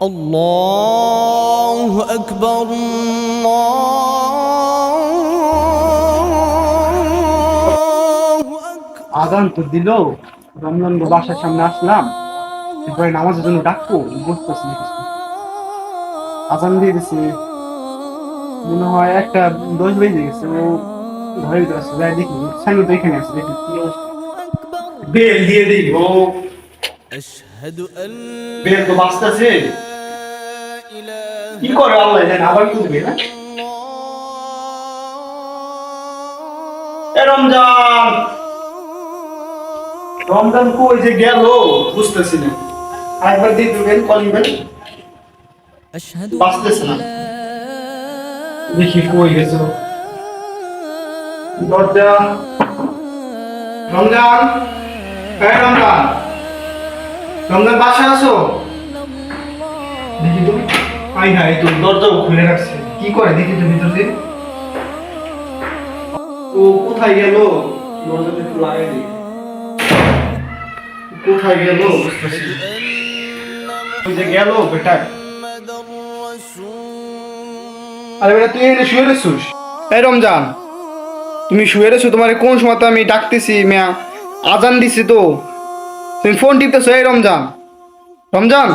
الله أكبر الله أكبر আদান তো দিল রমজান বাসার সামনে আসলাম এরপরে নামাজের জন্য ডাকবো বুঝতেছি না কিছু আজান দিয়ে দিছে মনে হয় একটা দশ বেজে গেছে ও ঘরের ভিতরে আছে যাই দেখি সাইন তো এখানে আছে দেখি কি অবস্থা বেল দিয়ে দিই ও أشهد أن বেল তো বাঁচতেছে لا إله কি করে আল্লাহ জানে? আবার কি দিবে না হ্যাঁ? রমজান! রমজান কই যে গেল? বুঝতেছি না। একবার দিয়ে দিবেন কলিং বেল। বাঁচতেছে না। দেখি কই গেছে। দরজা। রমজান? হ্যাঁ রমজান। রমজান বাসায় আসো দেখি তুমি। পাই না তো দরজাও খুলে রাখছে। কি করে দেখি তো ভিতর দিয়ে? ও কোথায় গেল? দরজাটা কোথায় গেল? যে গেল, বেটা। আরে বেটা, তুই শুয়ে রেছিস এই রমজান, তুমি শুয়ে রেছো তোমার কোন সময় তো আমি ডাকতেছি, মিয়া? আজান দিছি তো। তুমি ফোন টিপতেছো, এই রমজান। রমজান?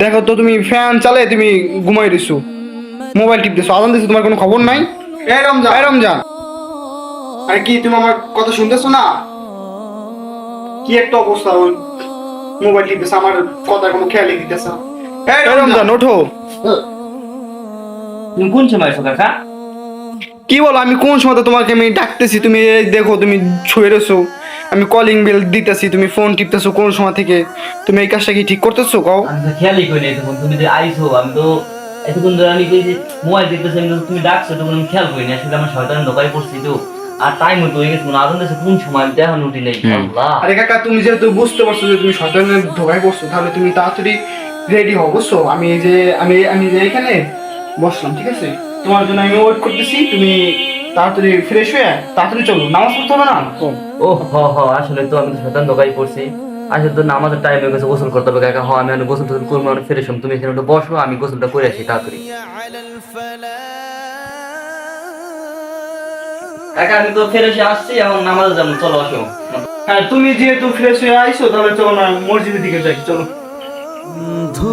দেখো তো তুমি ফ্যান চালে তুমি ঘুমাই রেছো মোবাইল টিপতেছো আজান দিছি তোমার কোনো খবর নাই? এই রমজান। এই রমজান। আরে কি তুমি আমার কথা শুনতেছো না? কি একটা অবস্থা ওই মোবাইল টিপতেছে আমার কথা কোনো খেয়ালই দিতেছে না। এই রমজান ওঠো। তুমি কোন সময় এসো কাকা? কি বলো আমি কোন সময় তোমাকে আমি ডাকতেছি তুমি এই দেখো তুমি ছুঁয়ে রয়েছো। আমি কলিং বেল দিতেছি তুমি ফোন টিপতেছো কোন সময় থেকে? তুমি এই কাজটা কি ঠিক করতেছো? কও। আমি তো খেয়ালই করি নাই তখন তুমি যে আইছো আমি তো এতক্ষণ ধরে আমি কই যে মোবাইল দেখতেছি আমি তো তুমি ডাকছো তখন আমি খেয়াল করি না আসলে আমার শয়তানের ঢোকায় পড়ছি তো। আর টাইম হতো হয়ে গেছে আগুন দেশে কোন সময়? আমি দেখানো উঠি নাই আল্লাহ। আরে কাকা তুমি যেহেতু বুঝতে পারছ যে তুমি শয়তানের ধোকায় পড়ছো তাহলে তুমি তাড়াতাড়ি রেডি হও বুঝছ? আমি এই যে আমি আমি যে এখানে বসলাম ঠিক আছে? তোমার জন্য আমি ওয়েট করতেছি তুমি তাড়াতাড়ি ফ্রেশ হয়ে তাড়াতাড়ি চলো নামাজ পড়তে হবে না? ও হ হ আসলে তো আমি তো শয়তান দোকাই পড়ছি। আসলে তো নামাজের টাইম হয়ে গেছে গোসল করতে হবে কাকা হ আমি গোসল টোসল করব আমি ফ্রেশ তুমি এখানে একটু বসো আমি গোসলটা করে আসি তাড়াতাড়ি। কাকা আমি তো ফ্রেশ আসছি এখন নামাজ যাব চলো আসো। হ্যাঁ তুমি যেহেতু ফ্রেশ হয়ে আইছো তাহলে চলো না মসজিদের দিকে যাই চলো। ধূ